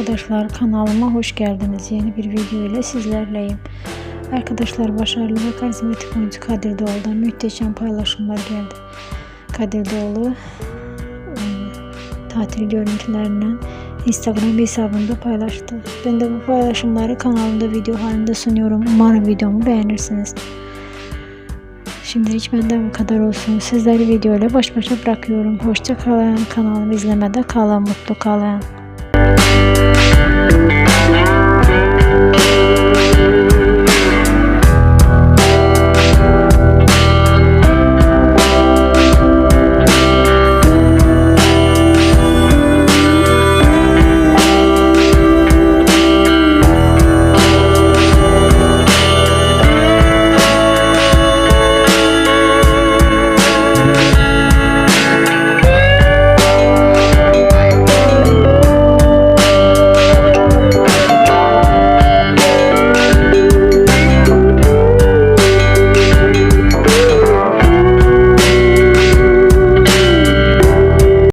arkadaşlar kanalıma hoş geldiniz. Yeni bir video ile sizlerleyim. Arkadaşlar başarılı ve karizmatik oyuncu Kadir Doğulu'dan muhteşem paylaşımlar geldi. Kadir Doğulu e, tatil görüntülerinden Instagram hesabında paylaştı. Ben de bu paylaşımları kanalımda video halinde sunuyorum. Umarım videomu beğenirsiniz. Şimdilik benden bu kadar olsun. Sizleri video ile baş başa bırakıyorum. Hoşça kalın. Kanalımı izlemede kalın. Mutlu kalın. Thank you.